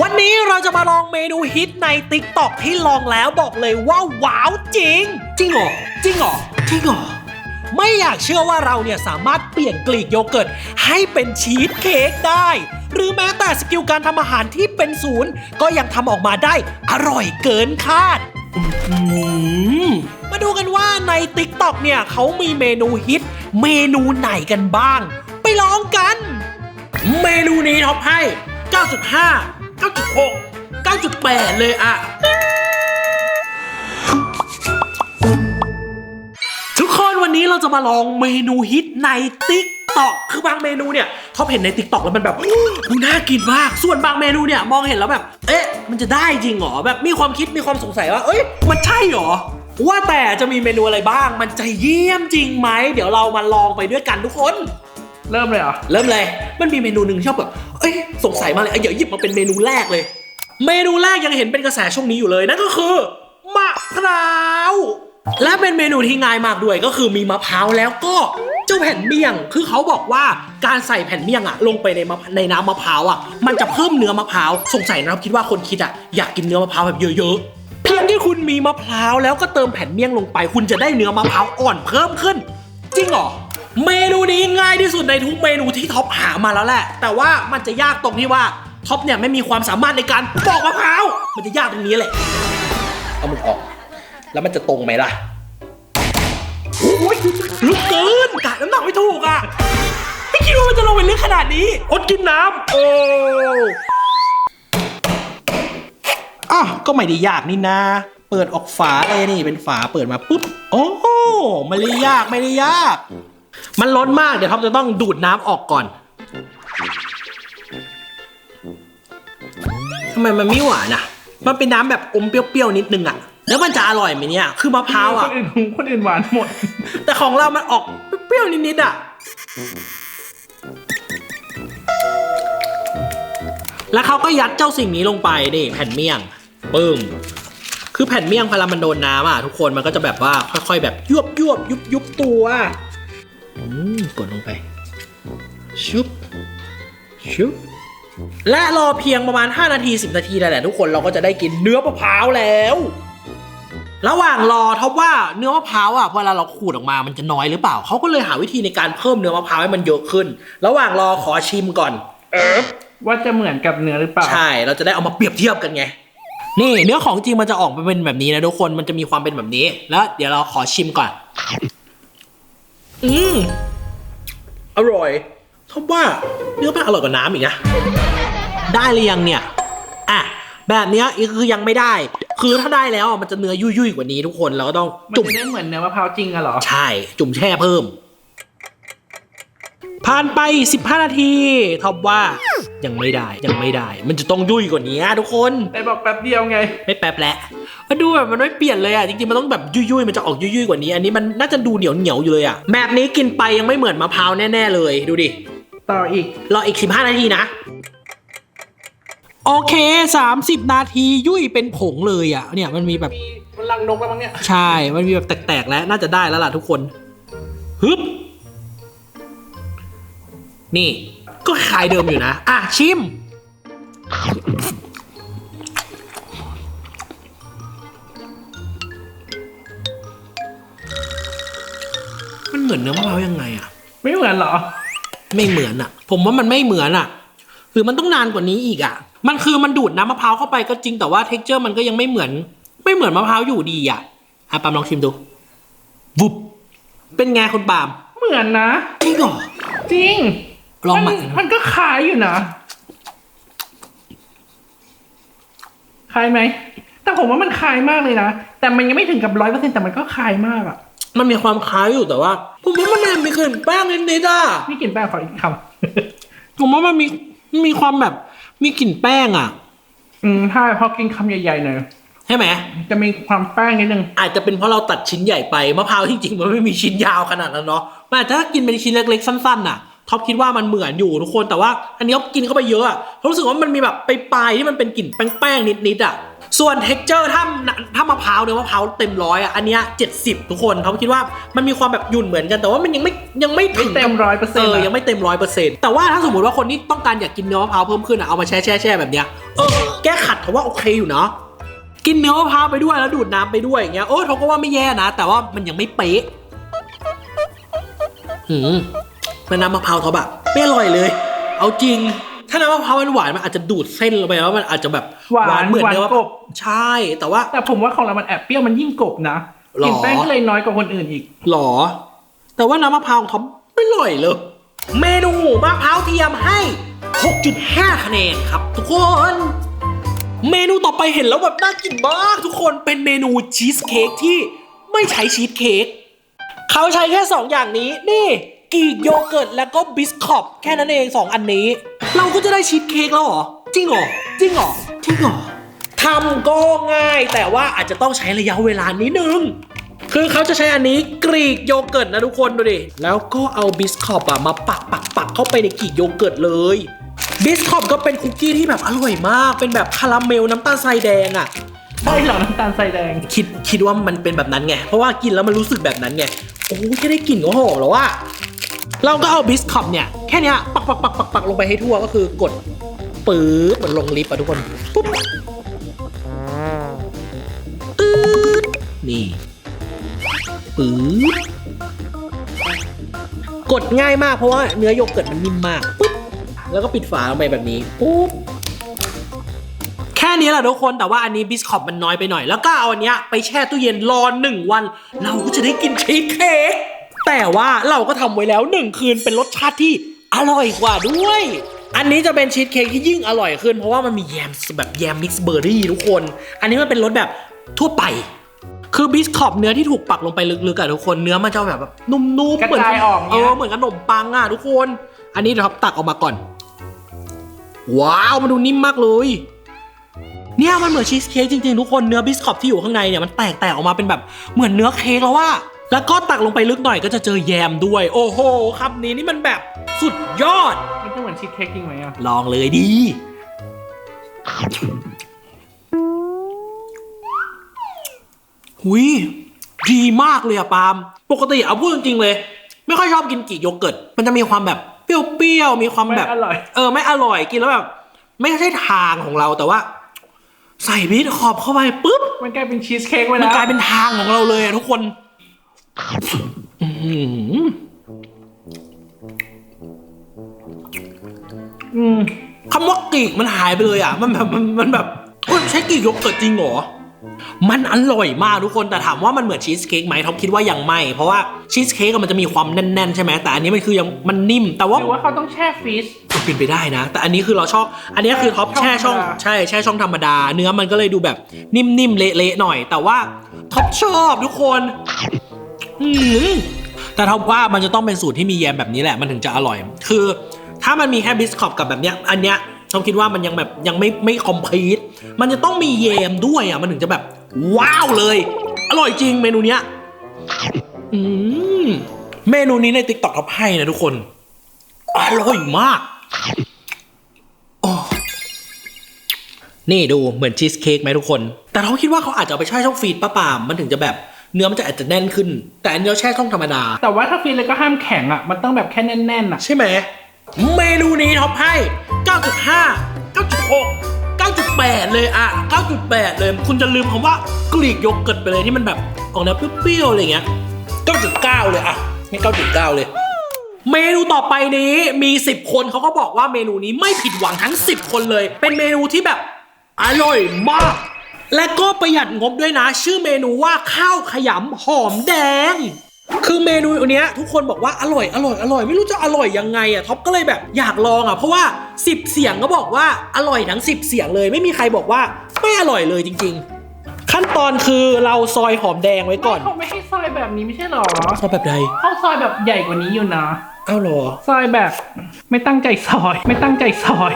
วันนี้เราจะมาลองเมนูฮิตใน t ิ k t o k ที่ลองแล้วบอกเลยว่าว้าวจริง จริงเหรอจริงเหรอจริงเหรอไม่อยากเชื่อว่าเราเนี่ยสามารถเปลี่ยนกลีกโยเกิร์ตให้เป็นชีสเค้กได้ หรือแม้แต่สกิลการทำอาหารที่เป็นศูนย์ ก็ยังทำออกมาได้อร่อยเกินคาดอื้อหือมาดูกันว่าใน t ิ k t o k เนี่ยเขามีเมนูฮิต เมนูไหนกันบ้าง ไปลองกัน เมนูนี้ท็อปให้ 9.5 9.6 9.8 เลยอะทุกคนวันนี้เราจะมาลองเมนูฮิตใน t ิ k t o k คือบางเมนูเนี่ยท็อปเห็นใน t ิ k t o k แล้วมันแบบดูน่ากินมาก ส่วนบางเมนูเนี่ยมองเห็นแล้วแบบ เอ๊ะ มันจะได้จริงเหรอ แบบมีความคิดมีความสงสัยว่า เอ้ย มันใช่เหรอ ว่าแต่จะมีเมนูอะไรบ้าง มันจะเยี่ยมจริงไหม เดี๋ยวเรามาลองไปด้วยกันทุกคน เริ่มเลยเหรอ เริ่มเลย มันมีเมนูหนึ่งชอบแบบ เอ้ย สงสัยมากเลยเอ้ยเดี๋ยวหยิบมาเป็นเมนูแรกเลย เมนูแรกยังเห็นเป็นกระแสช่วงนี้อยู่เลยนั่นก็คือมะพร้าว และเป็นเมนูที่ง่ายมากด้วยก็คือมีมะพร้าวแล้วก็เจ้าแผ่นเมี่ยง คือเขาบอกว่าการใส่แผ่นเมี่ยงอะลงไปในมะในน้ำมะพร้าวอะมันจะเพิ่มเนื้อมะพร้าว สงสัยนะครับคิดว่าคนคิดอะอยากกินเนื้อมะพร้าวแบบเยอะๆ เพียงที่คุณมีมะพร้าวแล้วก็เติมแผ่นเมี่ยงลงไป คุณจะได้เนื้อมะพร้าวอ่อนเพิ่มขึ้น จริงเหรอ เมนูนี้ง่ายที่สุดในทุกเมนูที่ท็อปหามาแล้วแหละ แต่ว่ามันจะยากตรงที่ว่าท็อปเนี่ยไม่มีความสามารถในการปอกมะพร้าวมันจะยากตรงนี้แหละเอามือออก แล้วมันจะตรงไหมล่ะโอ้ยลึกเกินกะน้ำหนักไม่ถูกอะไม่คิดว่ามันจะลงไปลึกขนาดนี้อดกินน้ำโอ้อะก็ไม่ได้ยากนี่นะเปิดออกฝาเลยนี่เป็นฝาเปิดมาปุ๊บโอ้ไม่ได้ยากไม่ได้ยาก มันล้นมากเดี๋ยวท็อปจะต้องดูดน้ำออกก่อนทำไมมันไม่หวานอะ มันเป็นน้ำแบบอมเปรี้ยวๆนิดนึงอะ แล้วมันจะอร่อยไหมเนี่ย คือมะพร้าวคอะนอื่นคนอื่นหวานหมด แต่ของเรามันออกเปรี้ยวนิดๆอะ แล้วเขาก็ยัดเจ้าสิ่งนี้ลงไปนี่แผ่นเมี่ยง ปึ้ม คือแผ่นเมี่ยงพอมันโดนน้ำอะทุกคนมันก็จะแบบว่าค่อยๆ แบบยวบยวบยุบยุบตัวอืม กดลงไป ชุบ ชุบ และรอเพียงประมาณ 5 นาที 10 นาทีนั่นแหละทุกคนเราก็จะได้กินเนื้อมะพร้าวแล้ว ระหว่างรอท็อปว่าเนื้อมะพร้าวอะเวลาเราขูดออกมามันจะน้อยหรือเปล่า เขาก็เลยหาวิธีในการเพิ่มเนื้อมะพร้าวให้มันเยอะขึ้น ระหว่างรอขอชิมก่อนว่าจะเหมือนกับเนื้อหรือเปล่า ใช่ เราจะได้เอามาเปรียบเทียบกันไง นี่เนื้อของจริงมันจะออกมาเป็นแบบนี้นะทุกคน มันจะมีความเป็นแบบนี้ แล้ว เดี๋ยวเราขอชิมก่อน อืมอร่อยทบว่าเนื้อมันอร่อยกว่าน้ำอีกนะ ได้หรือยังเนี่ย อะ แบบเนี้ยคือยังไม่ได้ คือถ้าได้แล้วอะมันจะเนื้อยุ่ยๆกว่านี้ทุกคนเราก็ต้องมันจุ่ม จะได้เหมือนเนื้อมะพร้าวจริงอะเหรอ ใช่ จุ่มแช่เพิ่ม ผ่านไป 15 นาทีท็อปว่ายังไม่ได้ยังไม่ได้ มันจะต้องยุ่ยกว่านี้ทุกคน แต่บอกแป๊บเดียวไง ไม่แป๊บแหละ มาดูแบบมันไม่เปลี่ยนเลยอะจริงๆมันต้องแบบยุ่ยๆมันจะออกยุ่ยๆกว่านี้ อันนี้มันน่าจะดูเหนียวเหนียวๆอยู่เลยอะแบบนี้กินไปยังไม่เหมือนมะพร้าวแน่ๆเลยดูดิต่ออีกรออีก 15 นาทีนะ โอเค 30 นาทียุ่ยเป็นผงเลยอะเนี่ยมันมีแบบมีมันลังนกแล้วมั้งเนี่ยใช่ มันมีแบบแตกๆแล้วน่าจะได้แล้วล่ะทุกคนฮึบนี่ก็คล้ายเดิมอยู่นะ อะชิม เหมือนเนื้อมะพร้าวยังไงอะไม่เหมือนเหรอ ไม่เหมือนอะผมว่ามันไม่เหมือนอะหรือมันต้องนานกว่านี้อีกอะมันคือมันดูดน้ำมะพร้าวเข้าไปก็จริงแต่ว่าเท็กเจอร์มันก็ยังไม่เหมือน ไม่เหมือนมะพร้าวอยู่ดีอะอะปามลองชิมดูวุบเป็นไงคุณปามเหมือนนะ จริงเหรอจริงลองมัใหม่มันก็คล้ายอยู่นะคล้ายไหม แต่ผมว่ามันคล้ายมากเลยนะ แต่มันยังไม่ถึงกับร้อยเปอร์เซ็นต์แต่มันก็คล้ายมากอะ มันมีความคล้ายอยู่แต่ว่า ผมว่ามันมีกลิ่นแป้งนิดๆอะนี่กินแป้งขออีกคผมว่ามันมีมีความแบบมีกลิ่นแป้งอะำอืมถ้าพอกินคำใหญ่ๆหน่อยใช่ไหมจะมีความแป้งนิดนึงอาจจะเป็นเพราะเราตัดชิ้นใหญ่ไปมะพร้าวจริงๆมันไม่มีชิ้นยาวขนาดนั้นเนาะมันอาจจะถ้ากินเป็นชิ้นเล็กๆสั้นๆน่ะท็อปคิดว่ามันเหมือนอยู่ทุกคนแต่ว่า อันนี้เขากินเข้าไปเยอะอะเพราะรู้สึกว่ามันมีแบบไปปลายๆที่มันเป็นกลิ่นแป้งๆนิดๆอะ ส่วนเท็กเจอร์ถ้าถ้ามะพร้าวเนื้อมะพร้าวเต็มร้อยอะอันเนี้ย70ทุกคนเขาคิดว่ามันมีความแบบหยุ่นเหมือนกันแต่ว่ามันยังไม่ยังไม่ถึงไม่เต็มกับ100%เออยังไม่เต็มร้อยเปอร์เซ็นต์แต่ว่าถ้าสมมติว่าคนที่ต้องการอยากกินเนื้อมะพร้าวเพิ่มขึ้นอะเอามาแช่แช่แช่แบบเนี้ยเออแก้ขัดผมว่าโอเคอยู่เนาะกินเนื้อมะพร้าวไปด้วยแล้วดูดน้ำไปด้วยอย่างเงี้ยโอ้เขาก็ว่าไม่แย่นะ แต่ว่ามันยังไม่เป๊ะหืมมันน้ำมะพร้าวเขาแบบไม่อร่อยเลย เอาจริง ถ้าน้ำมะพร้าวมันหวานมันอาจจะดูดเส้นลงไปแล้วมันอาจจะแบบหวานเหมือนหวานเนื้อมะกบใช่ แต่ว่า แต่ผมว่าของเรามันแอบเปรี้ยวมันยิ่งกบนะหรอกลิ่นแป้งก็เลยน้อยกว่าคนอื่นอีกหรอ แต่ว่าน้ำมะพร้าวของเขาไม่อร่อยเลย เมนูมะพร้าวเทียมให้ 6.5 คะแนนครับ ทุกคน เมนูต่อไปเห็นแล้วแบบน่ากินมากทุกคนเป็นเมนูชีสเค้กที่ไม่ใช้ชีสเค้กเขาใช้แค่ 2 อย่างนี้นี่กรีกโยเกิร์ตแล้วก็บิสคอปแค่นั้นเอง 2 อันนี้ เราก็จะได้ชีสเค้กแล้วเหรอ จริงเหรอ จริงเหรอ จริงเหรอทำก็ง่าย แต่ว่าอาจจะต้องใช้ระยะเวลานิดนึง คือเขาจะใช้อันนี้กรีกโยเกิร์ตนะทุกคนดูดิ แล้วก็เอาบิสคอปอะมาปักปักปักเข้าไปในกรีกโยเกิร์ตเลยบิสคอปก็เป็นคุกกี้ที่แบบอร่อยมาก เป็นแบบคาราเมลน้ำตาลทรายแดงอะใช่เหรอน้ำตาลทรายแดง คิดคิดว่ามันเป็นแบบนั้นไง เพราะว่ากินแล้วมันรู้สึกแบบนั้นไง โอ้แค่ได้กลิ่นก็หอมแล้วว่า เราก็เอาบิสคอปเนี่ย แค่เนี้ยปักปักปักปักปักลงไปให้ทั่วก็คือกดปื๊ดเหมือนลงลิฟต์อะทุกคน ปุ๊บตืดนี่ปื๊ดกดง่ายมากเพราะว่าเนื้อโยเกิร์ตมันนิ่มมากปุ๊บแล้วก็ปิดฝาลงไปแบบนี้ปุ๊บแค่นี้แหละทุกคนแต่ว่าอันนี้บิสคอปมันน้อยไปหน่อย แล้วก็เอาอันเนี้ยไปแช่ตู้เย็นรอหนึ่งวัน เราก็จะได้กินชีสเค้ก แต่ว่าเราก็ทำไว้แล้วหนึ่งคืนเป็นรสชาติที่อร่อยกว่าด้วย อันนี้จะเป็นชีสเค้กที่ยิ่งอร่อยขึ้น เพราะว่ามันมีแยมแบบแยมมิกซ์เบอร์รี่ทุกคน อันนี้มันเป็นรสแบบทั่วไป คือบิสคอปเนื้อที่ถูกปักลงไปลึกๆอะทุกคนเนื้อมันจะแบบนุ่มๆกระเหมือนจายออกเอเนี่ยอเหมือนขนมปังอะทุกคน อันนี้เดี๋ยวครับตักออกมาก่อน ว้าวมันดูนิ่มมากเลย เนี่ยมันเหมือนชีสเค้กจริงๆทุกคนเนื้อบิสคอปที่อยู่ข้างในเนี่ยมันแตกแตกออกมาเป็นแบบเหมือนเนื้อเค้กแล้วว่า แล้วก็ตักลงไปลึกหน่อยก็จะเจอแยมด้วย โอ้โหคำนี้นี่มันแบบสุดยอด มันจะเหมือนชีสเค้กจริงไหมอะ ลองเลยดี หุยดีมากเลยอะปาล์มปกติเอาพูดจริงๆเลย ไม่ค่อยชอบกินกี่โยเกิร์ตมันจะมีความแบบเปรี้ยวๆมีความไม่แบบอร่อย เออไม่อร่อยกินแล้วแบบ ไม่ใช่ทางของเราแต่ว่า ใส่บีทขอบเข้าไปปุ๊บมันกลายเป็นชีสเค้กไปมันแล้วกลายเป็นทางของเราเลยอะทุกคนอื้อหืออืม คำว่ากรีกมันหายไปเลยอะ มันแบบมันมันแบบเฮ้ยใช้กรีกโยเกิร์ตจริงเหรอมันอร่อยมากทุกคนแต่ถามว่ามันเหมือนชีสเค้กไหมท็อปคิดว่ายังไม่ เพราะว่าชีสเค้กอะมันจะมีความแน่นๆใช่ไหมแต่อันนี้มันคือยังมันนิ่ม แต่ว่าหรือว่าเขาต้องแช่ฟรีซเป็นไปได้นะ แต่อันนี้คือเราชอบ อันนี้คือท็อปช่องแช่ช่องธรรมดาใช่แช่ช่องธรรมดา เนื้อมันก็เลยดูแบบนิ่มๆเละๆหน่อย แต่ว่าท็อปชอบทุกคน อืมแต่ท็อว่ามันจะต้องเป็นสูตรที่มีแยมแบบนี้แหละมันถึงจะอร่อย คือ ถ้ามันมีแค่บิสคอปกับแบบเนี้ย อันเนี้ยท็อปคิดว่ามันยังแบบยังไม่ไม่คอมพลีทมันจะต้องมีแยมด้วยอะมันถึงจะแบบ ว้าวเลย อร่อยจริงเมนูเนี้ยอืมเมนูนี้ในติ๊กต็อกท็อปให้นะทุกคน อร่อยมากนี่ดูเหมือนชีสเค้กไหมทุกคน แต่เราคิดว่าเขาอาจจะเอาไปแช่ช่องฟีดป้าปามมันถึงจะแบบ เนื้อมันจะอาจจะแน่นขึ้น แต่อันนี้เราแช่ช่องธรรมดา แต่ว่าถ้าฟรีซเลยก็ห้ามแข็งอะ มันต้องแบบแค่แน่นๆอะ ใช่ไหม เมนูนี้ท็อปให้ 9.5 9.6 9.8 เลยอะ9.8 เลย คุณจะลืมคำว่ากรีกโยเกิร์ตไปเลยที่มันแบบออกแนวเปรี้ยวๆอะไรเงี้ย 9.9 เลยอะไม่9.9 เลย เมนูต่อไปนี้มี 10 คนเขาก็บอกว่าเมนูนี้ไม่ผิดหวังทั้ง 10 คนเลย เป็นเมนูที่แบบอร่อยมาก และก็ประหยัดงบด้วยนะ ชื่อเมนูว่าข้าวขยำหอมแดง คือเมนูเนี้ยทุกคนบอกว่าอร่อยอร่อยอร่อยไม่รู้จะอร่อยยังไงอะท็อปก็เลยแบบอยากลองอะเพราะว่า 10 เสียงก็บอกว่าอร่อยทั้ง 10 เสียงเลย ไม่มีใครบอกว่าไม่อร่อยเลยจริง ๆ ขั้นตอนคือเราซอยหอมแดงไว้ก่อนเขาไม่ให้ซอยแบบนี้ไม่ใช่หรอซอยแบบใดเขาซอยแบบใหญ่กว่านี้อยู่นะ อ้าวเหรอ ซอยแบบ ไม่ตั้งใจซอย ไม่ตั้งใจซอย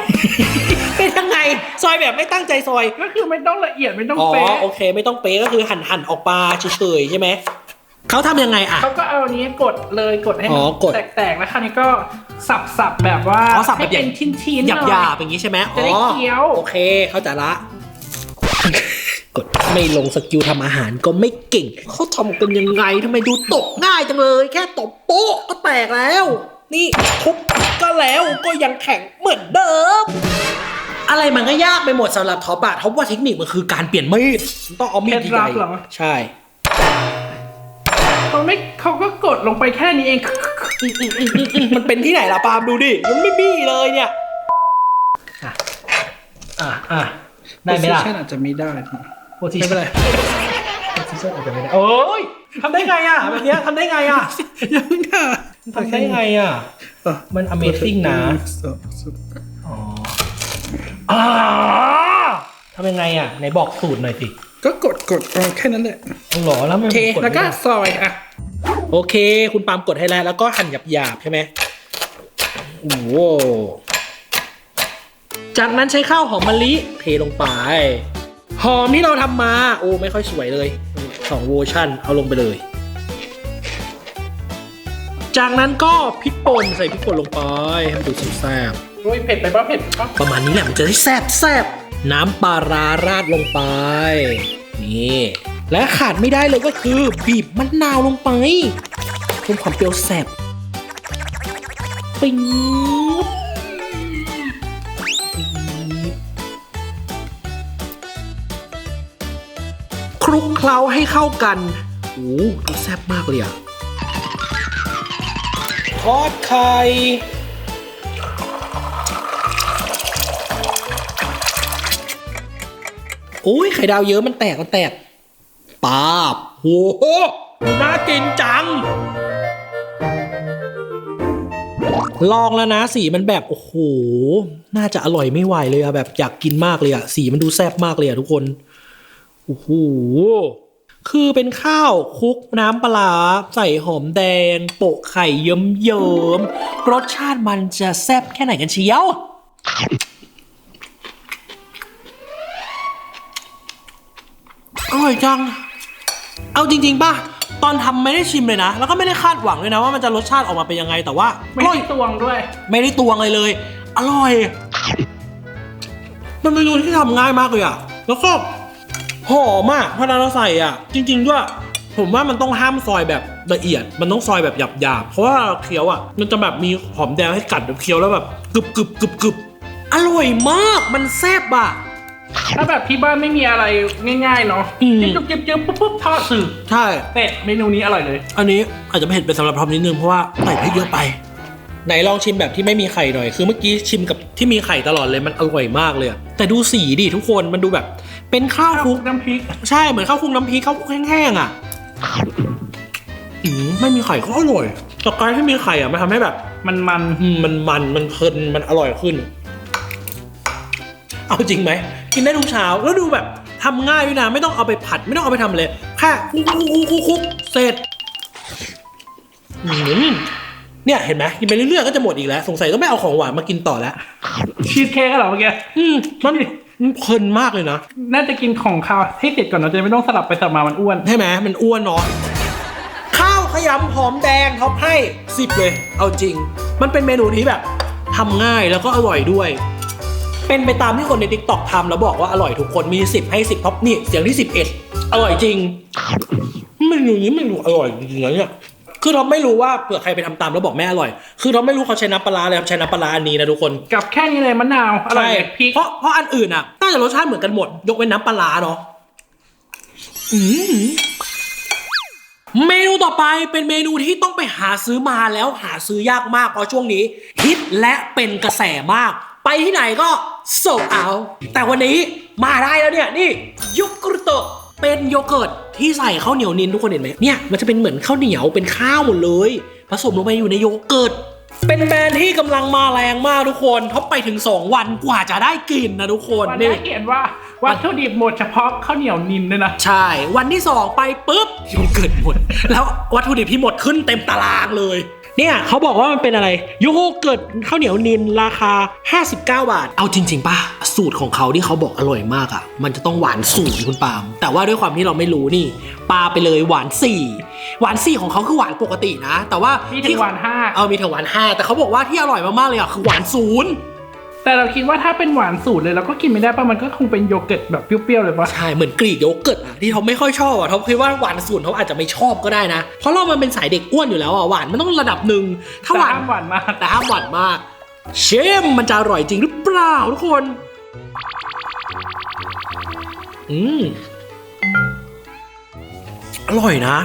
เป็นยังไง ซอยแบบไม่ตั้งใจซอย ก็คือไม่ต้องละเอียดไม่ต้องอ๋อ เป๊ะโอเค ไม่ต้องเป๊ะก็คือหั่นหั่นออกมาเฉยๆใช่ไหม เขาทำยังไงอะ เขาก็เอาอันนี้กดเลยกดให้อ๋มัอกดแตกๆแล้วคราวนี้ก็สับสับๆแบบว่าอ๋อสับแบบ ให้เป็นชิ้นๆหยาบน่อหยาบๆอย่างนี้ใช่ไหมจะได้อ๋อเคี้ยว โอเค เข้าใจละ กดไม่ลงสกิลทำอาหารก็ไม่เก่ง เขาทำกันยังไงทำไมดูตกง่ายจังเลย แค่ตบโป๊ะก็แตกแล้ว นี่ทุบก็แล้วก็ยังแข็งเหมือนเดิม อะไรมันก็ยากไปหมดสำหรับท็อปอะท็อปว่าเทคนิคมันคือการเปลี่ยนมีดมันต้องเอามีดเคล็ดลับใหญ่เหรอๆใช่ เขาไม่เขาก็กดลงไปแค่นี้เอง มันเป็นที่ไหนล่ะปาล์มดูดิ มันไม่บี้เลยเนี่ยอะอะ อะ ได้ไหมล่ะ Position อาจจะไม่ได้ โพซิชั่นอะไรโพซิชั่นอาจจะไม่ได้โอ้ยทำได้ไงอะแบบเนี้ยทำได้ไงอะยังไม่ได้ทำได้ไงอะ มัน Amazing นะอ๋ออ่าทำยังไงอะไหนบอกสูตรหน่อยสิ ก็กดกดเอาแค่นั้นแหละเอาเหรอแล้วมันโอเคดแล้วก็ไม่ได้ซอยอะ โอเค คุณปาล์มกดให้แล้ว แล้วก็หั่นหยาบๆใช่ไหมโอ้โหจากนั้นใช้ข้าวหอมมะลิเทลงไป หอมที่เราทำมา โอ้ ไม่ค่อยสวยเลยสองเวอร์ชันเอาลงไปเลย จากนั้นก็พริกป่นใส่พริกป่นลงไปให้มันดูแซ่บโอ้ยเผ็ดไปป่ะเผ็ดป่ะๆประมาณนี้แหละมันจะได้แซ่บแซ่บน้ำปลาร้าราดลงไป นี่ และขาดไม่ได้เลยก็คือบีบมะนาวลงไปเพิ่มความเปรี้ยวแซ่บปิ๊ง ลุกเคล้าให้เข้ากันโอ้ดูแซ่บมากเลยอะทอดไข่โอ้ยไข่ดาวเยอะมันแตกมันแตกปาบโหน่ากินจัง ลองแล้วนะสีมันแบบโอ้โห น่าจะอร่อยไม่ไหวเลยอะแบบอยากกินมากเลยอะสีมันดูแซ่บมากเลยอะทุกคน อ้โหคือเป็นข้าวคลุกน้ำปลาร้าใส่หอมแดง โปะไข่เยิ้มๆรสชาติมันจะแซ่บแค่ไหนกันเชียวอร่อยจัง เอาจริง ๆ ป่ะ ตอนทำไม่ได้ชิมเลยนะ แล้วก็ไม่ได้คาดหวังเลยนะว่ามันจะรสชาติออกมาเป็นยังไงแต่ว่าไม่อร่อยได้ตวงด้วย ไม่ได้ตวงเลยเลย อร่อยเป็นเมนูที่ทำง่ายมากเลยอะแล้วก็ หอมอะพอเราใส่อะจริง ๆ ด้วยผมว่ามันต้องห้ามซอยแบบละเอียด มันต้องซอยแบบหยาบๆ เพราะว่าเคี้ยวอะมันจะแบบมีหอมแดงให้กัดแบบเคี้ยวแล้วแบบกรึบกรึบกรึบกรึบอร่อยมากมันแซ่บอะถ้าแบบที่บ้านไม่มีอะไรง่ายๆเนาะอืม จิ๊บจิ๊บจิ๊บปุ๊บปุ๊บทอดสื่อใช่ เสร็จเมนูนี้อร่อยเลย อันนี้อาจจะเผ็ดไปสำหรับทอมนิดนึงเพราะว่าใส่พริกเยอะไป ไหนลองชิมแบบที่ไม่มีไข่หน่อย คือเมื่อกี้ชิมกับที่มีไข่ตลอดเลยมันอร่อยมากเลยอะแต่ดูสีดิทุกคนมันดูแบบ เป็นข้าวคลุกน้ำพริก ใช่เหมือนข้าวคลุกน้ำพริกข้าวคลุกแห้งๆอะอืมไม่มีไข่ก็อร่อยแต่การที่มีไข่อะมันทำให้แบบ มันมันอืมมันมันมันเพลินมันอร่อยขึ้น เอาจริงไหมกินได้ทุกเช้าแล้วดูแบบทำง่ายด้วยนะไม่ต้องเอาไปผัด ไม่ต้องเอาไปทำเลยแค่คุกคุกคุกคุกคุกเสร็จอืมเนี่ยเห็นไหมกินไปเรื่อยๆก็จะหมดอีกแล้ว สงสัยต้องไม่เอาของหวานมากินต่อแล้วชีสเค้กเหรอเมื่อกี้อืมมันมัน เพลินมากเลยนะ น่าจะกินของข้าวให้เสร็จก่อนเราจะไม่ต้องสลับไปสลับมามันอ้วน ใช่ไหมมันอ้วนเนาะข้าวขยำหอมแดงท็อปให้สิบเลย เอาจริง มันเป็นเมนูที่แบบทำง่ายแล้วก็อร่อยด้วย เป็นไปตามที่คนใน t ิ k t o k ทำแล้วบอกว่าอร่อยทุกคนมี10ให้10ท็อปนี่เสียงที่11อร่อยจริงเมนูนี้เมนูอร่อยจริงๆนะเนี่ย คือเราไม่รู้ว่าเผื่อใครไปทำตามแล้วบอกไม่อร่อย คือเราไม่รู้เขาใช้น้ำปลาร้าเลยครับใช้น้ำปลาร้าอันนี้นะทุกคน กับแค่นี้เลยมะนาวอร่อยเลยพริกเพราะเพราะอันอื่นอะน่าจะรสชาติเหมือนกันหมด ยกเว้นน้ำปลาร้าเนาะอืมเมนูต่อไปเป็นเมนูที่ต้องไปหาซื้อมาแล้วหาซื้อยากมากเพราะช่วงนี้ฮิตและเป็นกระแสมาก ไปที่ไหนก็โซเอา แต่วันนี้มาได้แล้วเนี่ยนี่โยเกิร์ต เป็นโยเกิร์ตที่ใส่ข้าวเหนียวนินทุกคนเห็นไหมเนี่ยมันจะเป็นเหมือนข้าวเหนียวเป็นข้าวหมดเลย ผสมลงไปอยู่ในโยเกิร์ตเป็นแบรนด์ที่กำลังมาแรงมากทุกคนท็อปไปถึง 2 วันกว่าจะได้กินนะทุกคนวันนี่นี้เขียนว่าวัตถุดิบหมดเฉพาะข้าวเหนียวนินด้วยนะ ใช่ วันที่ 2 ไปปุ๊บโยเกิร์ตหมด แล้ววัตถุดิบที่หมดขึ้นเต็มตารางเลย เนี่ยเขาบอกว่ามันเป็นอะไรโยเกิร์ตข้าวเหนียวนินราคา 59 บาท เอาจริง ๆป่ะสูตรของเขาที่เขาบอกอร่อยมากอะ มันจะต้องหวานสูงคุณปาล์มแต่ว่าด้วยความที่เราไม่รู้นี่ปาไปเลยหวานสี่หวานสี่ของเขาคือหวานปกตินะ แต่ว่ามีถึงหวานห้าเออมีถึงหวานห้าแต่เขาบอกว่าที่อร่อยมากๆเลยอะคือหวานศูนย์ แต่เราคิดว่าถ้าเป็นหวานสูตรเลยเราก็กินไม่ได้ป่ะมันก็คงเป็นโยเกิร์ตแบบเปรี้ยวๆเลยป่ะใช่เหมือนกรีกโยเกิร์ตอะที่เขาไม่ค่อยชอบอะเขาคิดว่าหวานสูตรเขาอาจจะไม่ชอบก็ได้นะ เพราะเรามันเป็นสายเด็กอ้วนอยู่แล้วอะหวานมันต้องระดับหนึ่งถ้าหวานแต่ห้มหวานมากแต่ห้ามหวานมาก เชมมันจะอร่อยจริงหรือเปล่าทุกคน อืมอร่อยนะ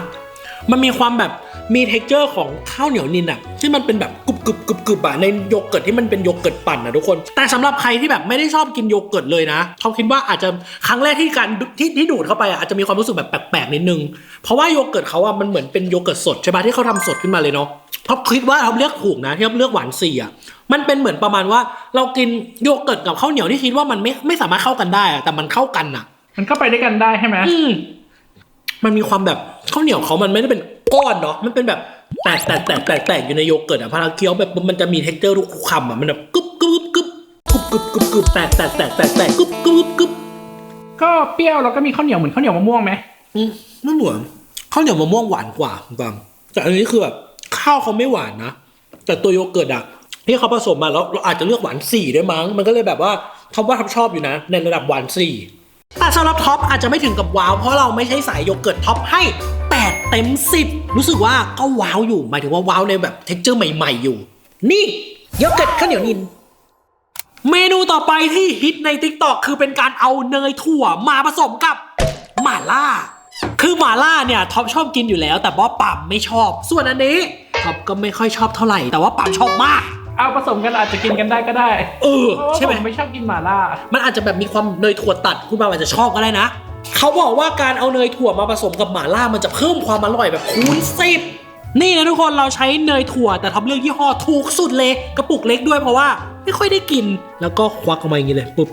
มันมีความแบบ มีเท็กเจอร์ของข้าวเหนียวนินอะที่มันเป็นแบบกรุบกรุบกรุบกรุบอะในโยเกิร์ตที่มันเป็นโยเกิร์ตปั่นอะทุกคน แต่สำหรับใครที่แบบไม่ได้ชอบกินโยเกิร์ตเลยนะเขาคิดว่าอาจจะครั้งแรกที่การที่ที่ดูดเข้าไปอะอาจจะมีความรู้สึกแบบแปลกๆนิดนึง เพราะว่าโยเกิร์ตเขาอะมันเหมือนเป็นโยเกิร์ตสดใช่ปะที่เขาทำสดขึ้นมาเลยเนาะท็อปคิดว่าท็อปเลือกถูกนะที่ท็อปเลือกหวานสี่อะมันเป็นเหมือนประมาณว่าเรากินโยเกิร์ตกับข้าวเหนียวที่คิดว่ามันไม่ไม่สามารถเข้ากันได้อะแต่มันเข้ากันอะมันก็ไปด้วยกันได้ใช่ไหมอืมมันมีความแบบข้าวเหนียวเขามันไม่ได้เป็น ก้อนเนาะมันเป็นแบบแตกแตกแตกแตกแตกอยู่ในโยเกิร์ตอะพอเราเคี้ยวแบบมันจะมีเท็กเจอร์ทุกคำอะมันแบบกึบกึบกึบกึบกึบกึบกึบแตกแตกแตกแตกแตกกึบกึบกึบก็เปรี้ยวแล้วก็มีข้าวเหนียวเหมือนข้าวเหนียวมะม่วงไหมอืมไม่เหมือนข้าวเหนียวมะม่วงหวานกว่าคุณฟังแต่อันนี้คือแบบข้าวเขาไม่หวานนะแต่ตัวโยเกิร์ตอะที่เขาผสมมาแล้วเราอาจจะเลือกหวานสี่ด้วยมั้ง มันก็เลยแบบว่าท็อปว่าท็อปชอบอยู่นะ ในระดับหวานสี่แต่สำหรับท็อปอาจจะไม่ถึงกับว้าว เพราะเราไม่ใช่สายโยเกิร์ตท็อปให้ 8 เต็ม 10 รู้สึกว่าก็ว้าวอยู่ หมายถึงว่าว้าวในแบบเท็กเจอร์ใหม่ ๆ อยู่ นี่โยเกิร์ตข้าวเหนียวนินเมนูต่อไปที่ฮิตใน t ิ k t o k คือเป็นการเอาเนยถั่วมาผสมกับหม่าล่า คือหม่าล่าเนี่ยท็อปชอบกินอยู่แล้ว แต่ว่าปั๊มไม่ชอบ ส่วนอันนี้ท็อปก็ไม่ค่อยชอบเท่าไหร่ แต่ว่าปั๊มชอบมาก เอาผสมกันอาจจะกินกันได้ก็ได้เออ เพราะว่าใช่ไหผมมไม่ชอบกินหม่าล่า มันอาจจะแบบมีความเนยถั่วตัดคุณบาอาจจะชอบก็ได้นะ เขาบอกว่าการเอาเนยถั่วมาผสมกับหม่าล่ามันจะเพิ่มความอร่อยแบบคูณสิบนี่นะทุกคนเราใช้เนยถั่วแต่ทำเรื่องยี่ห้อถูกสุดเลยกระปุกเล็กด้วยเพราะว่าไม่ค่อยได้กิน แล้วก็ควักออกมาอย่างนี้เลยปุ๊บ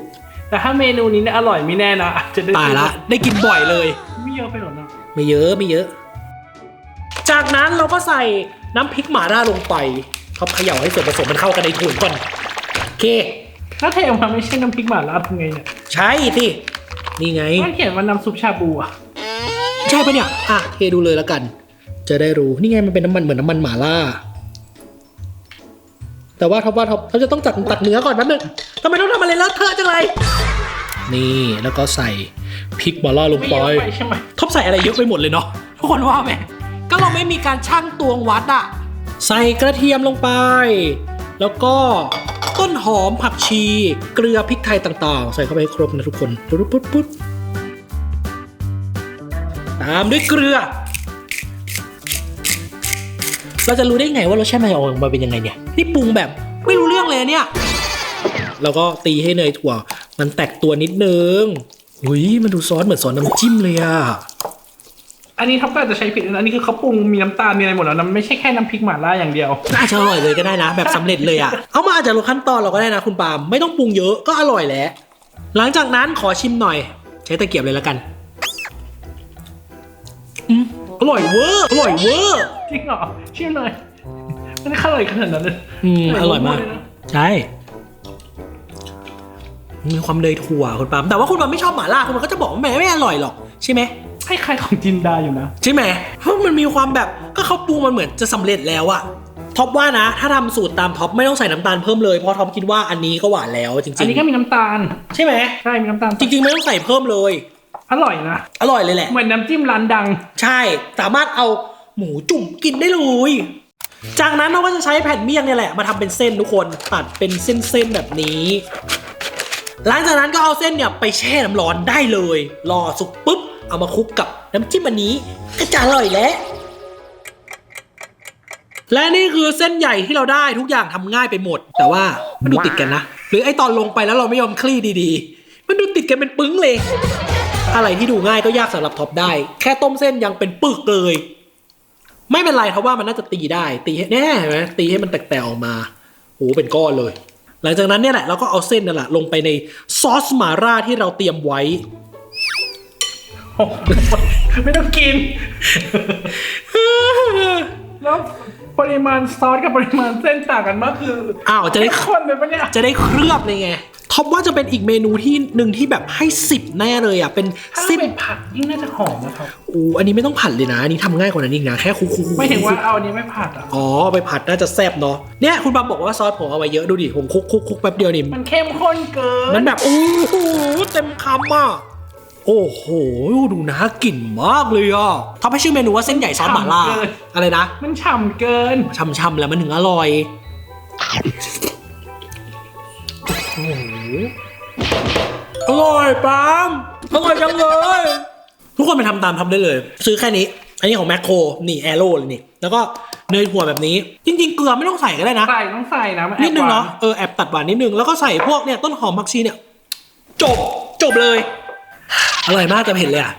แต่ถ้าเมนูนี้เนี่ยอร่อยไม่แน่นะอาจจะได้ตายละได้กินบ่อยเลย ไม่เยอะไปหรอกนะไม่เยอะไม่เยอะ จากนั้นเราก็ใส่น้ำพริกหม่าล่าลงไปเขาเขย่าให้ส่วนผสมมันเข้ากันในถุงก่อนโอเคถ้าเทออกมาไม่ใช่น้ำพริกหม่าล่าทำไงเนี่ยใช่สิ นี่ไง มันเขียนว่าน้ำซุปชาบูอะใช่ปะเนี่ย อะเทดูเลยแล้วกัน จะได้รู้ นี่ไงมันเป็นน้ำมันเหมือนน้ำมันหม่าล่า แต่ว่าท็อปว่าท็อปเขาจะต้องตักตักเนื้อก่อนแป๊บนึงทำไมต้องทำอะไรเลอะเทอะจังเลย นี่แล้วก็ใส่พริกหม่าล่าลงไม่ไปเยอะไปใช่ไหมท็อปใส่อะไรเยอะไปหมดเลยเนาะทุกคนว่าไหมก็เราไม่มีการชั่งตวงวัดอะใส่กระเทียมลงไป แล้วก็ ต้นหอมผักชี เกลือพริกไทยต่างๆ ใส่เข้าไปให้ครบนะทุกคนปุ๊บปุ๊บปุ๊บตามด้วยเกลือ เราจะรู้ได้ไงว่ารสชาติมันออกมาเป็นยังไงเนี่ย นี่ปรุงแบบไม่รู้เรื่องเลยเนี่ยแล้วก็ตีให้เนยถั่ว มันแตกตัวนิดนึงหุยมันดูซอสเหมือนซอสน้ำจิ้มเลยอะ อันนี้ท็อปก็อาจจะใช้ผิดนะอันนี้คือเขาปรุงมีน้ำตาลมีอะไรหมดแล้วนะมันไม่ใช่แค่น้ำพริกหม่าล่าอย่างเดียวน่าจะอร่อยเลยก็ได้นะ แบบสำเร็จเลยอะเอามาอาจจะลดขั้นตอนเราก็ได้นะคุณปาล์มไม่ต้องปรุงเยอะก็อร่อยแล้ว หลังจากนั้นขอชิมหน่อย ใช้ตะเกียบเลยแล้วกันอืมอร่อยเวอร์อร่อยเวอร์จริงเหรอเชื่อเลยมันอร่อยขนาดนั้นเลยอืมอร่อยมากเลยนะใช่ มีความเนยถั่วคุณปาล์มแต่ว่าคุณปาล์มไม่ชอบหม่าล่าคุณปาล์มก็จะบอกว่าแหมไม่อร่อยหรอกใช่ไหม คล้ายๆของจินดาอยู่นะ ใช่ไหมเพราะมันมีความแบบก็เขาปรุงมันเหมือนจะสำเร็จแล้วอะท็อปว่านะ ถ้าทำสูตรตามท็อปไม่ต้องใส่น้ำตาลเพิ่มเลยเพราะท็อปคิดว่าอันนี้ก็หวานแล้วจริงๆ อันนี้ก็มีน้ำตาล ใช่ไหมใช่มีน้ำตาล จริงๆ ไม่ต้องใส่เพิ่มเลย อร่อยนะ อร่อยเลยแหละ เหมือนน้ำจิ้มร้านดัง ใช่ สามารถเอาหมูจุ่มกินได้เลย จากนั้นเราก็จะใช้แผ่นเมี่ยงเนี่ยแหละมาทำเป็นเส้นทุกคนตัดเป็นเส้นๆแบบนี้หลังจากนั้นก็เอาเส้นเนี่ยไปแช่น้ำร้อนได้เลย รอสุกปุ๊บ เอามาคลุกกับน้ำจิ้มอันนี้ ก็จะอร่อยแล้วและนี่คือเส้นใหญ่ที่เราได้ทุกอย่างทำง่ายไปหมด แต่ว่ามันดูติดกันนะ หรือไอตอนลงไปแล้วเราไม่ยอมคลี่ดีๆ มันดูติดกันเป็นปึ้งเลย อะไรที่ดูง่ายก็ยากสำหรับท็อปได้ แค่ต้มเส้นยังเป็นปึกเลย ไม่เป็นไรเพราะว่ามันน่าจะตีได้ ตีแน่ไหมตีให้มันแตกๆออกมาโอ้เป็นก้อนเลย หลังจากนั้นเนี่ยแหละเราก็เอาเส้นนั่นแหละลงไปในซอสหม่าล่าที่เราเตรียมไว้ ไม่ต้องกิน แล้วปริมาณซอสกับปริมาณเส้นต่างกันมากคืออ้าวจะได้ คนเลยปะเนี่ยจะได้เคลือบเลยไงท็อปว่าจะเป็นอีกเมนูที่หนึ่งที่แบบให้สิบแน่เลยอะ เป็นถ้าสิบเป็นผัดยิ่งน่าจะหอมนะครับอูอันนี้ไม่ต้องผัดเลยนะ อันนี้ทำง่ายกว่านั้นอีกนะ แค่คุกคุกคุกไม่ถึงว่าเอาอันนี้ไม่ผัดอะ อ๋อไปผัดน่าจะแซ่บเนาะ เนี่ยคุณบามบอกว่าซอสผมเอาไว้เยอะดูดิ ผมคุกคุกคุกแป๊บเดียวนี่ มันเข้มข้นเกิน มันแบบโอ้โหเต็มคำอะ โอ้โห ดูน่ากินมากเลยอะทำให้ชื่อเมนูว่าเส้นใหญ่ซอสหม่าล่าอะไรนะมันฉ่ำเกิน ช่ำๆแล้วมันถึงอร่อย โอ้โห อร่อยปาล์มอร่อยจังเลย ทุกคนไปทำตามทำได้เลย ซื้อแค่นี้ อันนี้ของแมคโคร นี่แอโร่เลยนี่ แล้วก็เนยถั่วแบบนี้ จริง ๆ เกลือไม่ต้องใส่ก็ได้นะ ใส่ต้องใส่นะมัแอบนิดนึงเนาะ หวเออแอบตัดหวานนิดนึง แล้วก็ใส่พวกเนี่ยต้นหอมผักชีเนี่ย จบ จบเลย อร่อยมากจะเผ็ดเลยอะ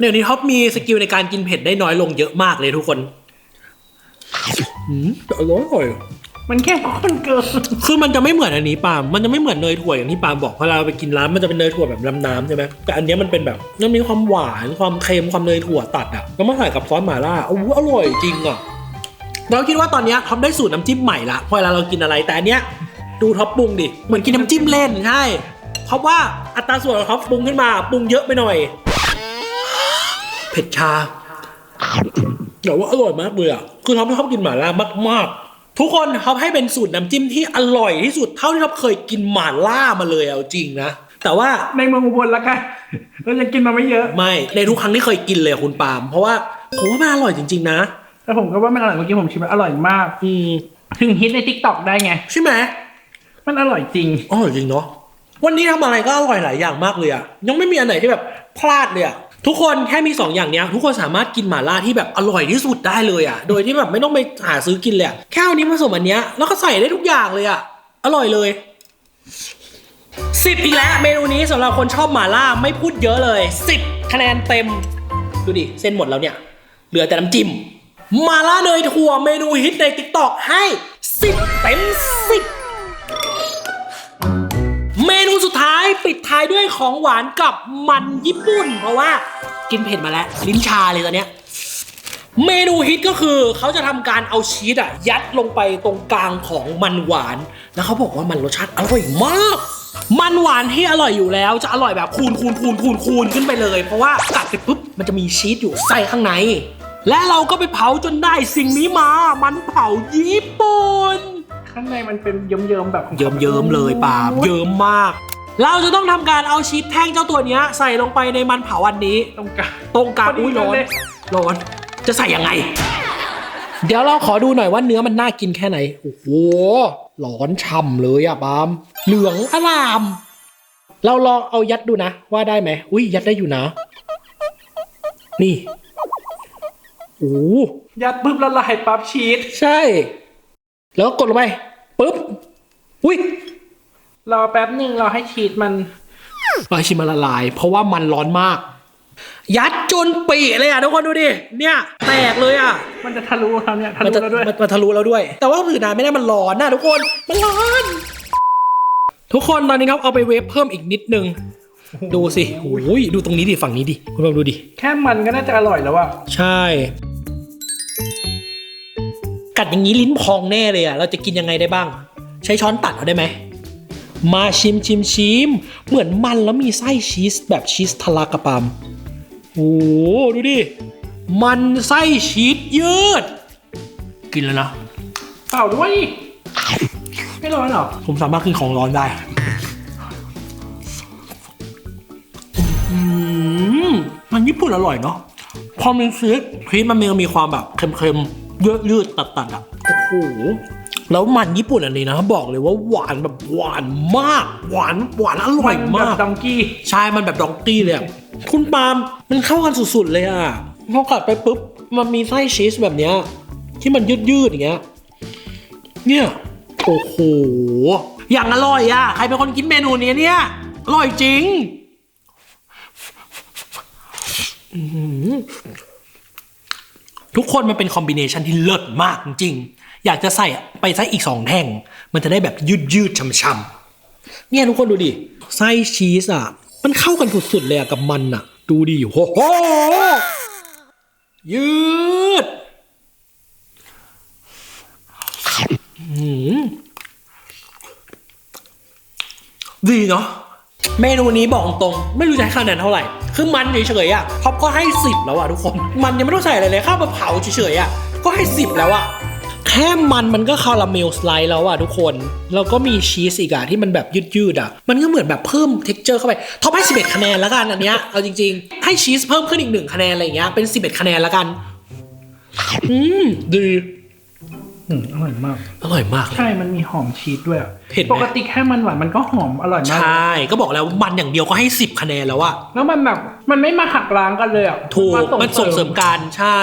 เดี๋ยวนี้ท็อปมีสกิลในการกินเผ็ดได้น้อยลงเยอะมากเลยทุกคนอืมแต่อร่อยอร่อยมันเข้มข้นเกินคือมันจะไม่เหมือนอันนี้ปาล์มมันจะไม่เหมือนเนยถั่วอย่างที่ปาล์มบอกพอเราไปกินร้านมันจะเป็นเนยถั่วแบบน้ำๆใช่ไหมแต่อันเนี้ยมันเป็นแบบมันมีความหวานความเค็มความเนยถั่วตัดอะแล้วมาใส่กับซอสหม่าล่าโอ้โหอร่อยจริงอะเราคิดว่าตอนเนี้ยท็อปได้สูตรน้ำจิ้มใหม่ละพอเวลาเรากินอะไรแต่อันเนี้ยดูท็อปปรุงดิเหมือนกินน้ำจิ้มเล่นใช่ เพราะว่าอัตราส่วนของท็อปปรุงขึ้นมาปรุงเยอะไปหน่อย เผ็ดชาแต่ว่าอร่อยมากเลยอะคือท็อปชอบกินหม่าล่ามาก ๆ ทุกคนท็อปให้เป็นสูตรน้ำจิ้มที่อร่อยที่สุดเท่าที่ท็อปเคยกินหม่าล่ามาเลยเอาจริงนะแต่ว่าในเมืองอุบลละกันเรายังกินมาไม่เยอะ ไม่ในทุกครั้งที่เคยกินเลยอะคุณปาล์มเพราะว่าผมว่ามันอร่อยจริง ๆ นะแต่ผมก็ว่ามันอร่อยเมื่อกี้ผมชิมแล้วอร่อยมาก อืมถึงฮิตในทิกตอกได้ไง ใช่ไหมมันอร่อยจริงอร่อยจริงเนาะ วันนี้ทำอะไรก็อร่อยหลายอย่างมากเลยอะยังไม่มีอันไหนที่แบบพลาดเลยอะทุกคนแค่มีสองอย่างเนี้ยทุกคนสามารถกินหม่าล่าที่แบบอร่อยที่สุดได้เลยอะโดยที่แบบไม่ต้องไปหาซื้อกินเลยแค่เอานี้ผสมอันเนี้ยแล้วก็ใส่ได้ทุกอย่างเลยอะอร่อยเลยสิบอีกแล้วเมนูนี้สำหรับคนชอบหม่าล่าไม่พูดเยอะเลยสิบคะแนนเต็มดูดิเส้นหมดแล้วเนี่ย เหลือแต่น้ำจิ้มหมาล่าเนยถั่วเมนูฮิตในติ๊กต็อกให้สิบเต็มสิบ เมนูสุดท้ายปิดท้ายด้วยของหวานกับมันญี่ปุ่น เพราะว่ากินเผ็ดมาแล้ว ลิ้นชาเลยตอนเนี้ยเมนูฮิตก็คือเขาจะทำการเอาชีสอะยัดลงไปตรงกลางของมันหวาน แล้วเขาบอกว่ามันรสชาติอร่อยมากมันหวานที่อร่อยอยู่แล้วจะอร่อยแบบคูณคูณคูณคูณคูณขึ้นไปเลย เพราะว่ากัดไปปุ๊บมันจะมีชีสอยู่ใส่ข้างใน และเราก็ไปเผาจนได้สิ่งนี้มา มันเผาญี่ปุ่น ข้างในมันเป็นเยิ้มๆแบบของเยิ้มเยิ้มๆเลยปาล์มเยิ้มมาก เราจะต้องทำการเอาชีสแท่งเจ้าตัวเนี้ย ใส่ลงไปในมันเผาอันนี้ ตรงกลาง ตรงกลางพอดีอุ้ยร้อนเลย ร้อนจะใส่ยังไง เดี๋ยวเราขอดูหน่อยว่าเนื้อมันน่ากินแค่ไหน โอ้โหร้อนฉ่ำเลยอะปาล์มเหลืองอลาม เราลองเอายัดดูนะ ว่าได้ไหมอุ้ยยัดได้อยู่นะ นี่โอ้ยัดปุ๊บละลายปั๊บชีสใช่ แล้วก็กดลงไป ปุ๊บ อุ้ยรอแป๊บหนึ่งรอให้ชีสมันปลาชิมมันละลาย เพราะว่ามันร้อนมาก ยัดจนปีเลยอะทุกคนดูดิ เนี่ยแตกเลยอะ มันจะทะลุแล้วเนี่ยทะมัลุจะแล้วด้วย มันมันทะลุแล้วด้วย แต่ว่าถือนานไม่ได้มันร้อนนะทุกคน มันร้อน ทุกคนตอนนี้ครับเอาไปเวฟเพิ่มอีกนิดนึงดูสิโอ้ยดูตรงนี้ดิ ฝั่งนี้ดิ คุณลองดูดิ แค่มันก็น่าจะอร่อยแล้วอะใช่ กัดอย่างนี้ลิ้นพองแน่เลยอะเราจะกินยังไงได้บ้าง ใช้ช้อนตัดเอาได้ไหม มาชิมชิมชิม เหมือนมันแล้วมีไส้ชีสแบบชีสทะลักระปามโอ้โหดูดิ มันไส้ชีสยืด กินแล้วนะเปล่าด้วย ไม่ร้อนหรอ ผมสามารถกินของร้อนได้อืมมันญี่ปุ่นอร่อยเนาะพอมันชีสชีสมันมีความแบบเค็มๆ เยอะยืดตัดๆอะโอ้โหแล้วมันญี่ปุ่นอันนี้นะบอกเลยว่าหวานแบบหวานมาก หวานหวานอร่อยแบมาบกดองกี้ใช่มันแบบดองกี้เลยอะคุณปาล์มมันเข้ากันสุดๆเลยอะพอกัดไปปุ๊บมันมีไส้ชีสแบบเนี้ยที่มันยืดๆอย่างเงี้ยเนี่ยโอ้โหอย่างอร่อยอะใครเป็นคนกินเมนูนี้เนี่ยอร่อยจริง อื้อหือ ทุกคนมันเป็นคอมบิเนชันที่เลิศมากจริง อยากจะใส่ไปซะอีกสองแท่ง มันจะได้แบบยืดๆช่ำๆเนี่ยทุกคนดูดิไส้ชีสอะ มันเข้ากันสุดๆเลยอะกับมันอะ ดูดิโอ้โหยืดดีเนาะ เมนูนี้บอกตรงๆไม่รู้จะให้คะแนนเท่าไหร่ คือมันเฉยๆอะท็อปก็ให้สิบแล้วอะทุกคน มันยังไม่ต้องใส่อะไรเลยข้าวมาเผาเฉยๆอะก็ให้สิบแล้วอะแค่มันมันก็คาราเมลสไลด์แล้วอะทุกคน แล้วก็มีชีสอีกอะที่มันแบบยืดๆอะ มันก็เหมือนแบบเพิ่มเท็กเจอร์เข้าไปท็อปให้ 11 คะแนนแล้วกันอันเนี้ยเอาจริงๆ ให้ชีสเพิ่มขึ้นอีกหนึ่งคะแนนอะไรอย่างเงี้ยเป็น 11 คะแนนแล้วกัน อืมดี อืมอร่อยมาก อร่อยมากเลยใช่มันมีหอมชีสด้วยอะเห็นไหมปกติแค่มันหวานมันก็หอมอร่อยใชมาก่ก็บอกแล้วมันอย่างเดียวก็ให้10คะแนนแล้วอะแล้วมันแบบมันไม่มาหักล้างกันเลยอะถูกมันส่งเสริมกันใช่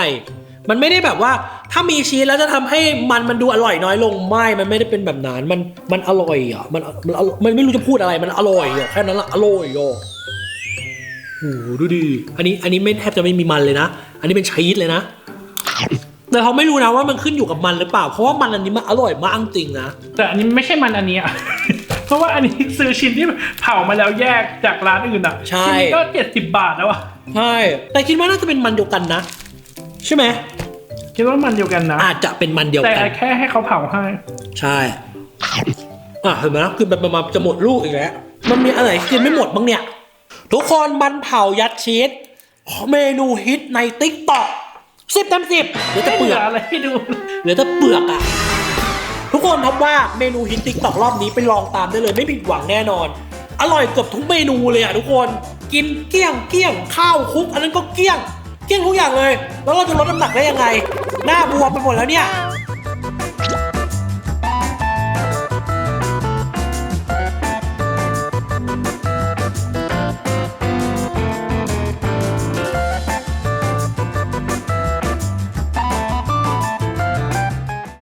มันไม่ได้แบบว่าถ้ามีชีสแล้วจะทำให้มันมันดูอร่อยน้อยลงไม่มันไม่ได้เป็นแบบนั้นมันมันอร่อยอะมันมันอร่อยมันไม่รู้จะพูดอะไรมันอร่อยอะแค่นั้นละอร่อยอะโอ้โหดูดิอันนี้อันนี้ไม่แทบจะไม่มีมันเลยนะ อันนี้เป็นชีสเลยนะ แต่เขาไม่รู้นะว่ามันขึ้นอยู่กับมันหรือเปล่า เพราะว่ามันอันนี้มันอร่อยมากจริงนะ แต่อันนี้ไม่ใช่มันอันเนี้ย เพราะว่าอันนี้ซื้อชิ้นที่เผามาแล้วแยกจากร้านอื่นอะใช่ ชิ้นนี้ก็เจ็ดสิบบาทแล้วอะใช่ แต่คิดว่าน่าจะเป็นมันเดียวกันนะ ใช่ไหม คิดว่ามันเดียวกันนะ อาจจะเป็นมันเดียวแต่กัน แค่ให้เขาเผาให้ ใช่ อะเห็นไหมคือแบบประมาณจะหมดลูกอีกแล้ว มันมีอะไรกินไม่หมดบ้างเนี่ย ทุกคนมันเผายัดชีสเมนูฮิตในติ๊กต็อก สิบเต็มสิบเหลือแต่ไม่เปเหลืลือกออะไรให้ดู เหลือแต่เปลือกอะ ทุกคนพบว่าเมนูฮิตติ๊กต็อกรอบนี้ไปลองตามได้เลยไม่ผิดหวังแน่นอน อร่อยเกือบทุกเมนูเลยอะทุกคนกินเกลี้ยงเกลี้ยงข้าวคลุก อันนั้นก็เกลี้ยง เกลี้ยงทุกอย่างเลย แล้วเราจะลดน้ำหนักได้ยังไง หน้าบวมไปหมดแล้วเนี่ย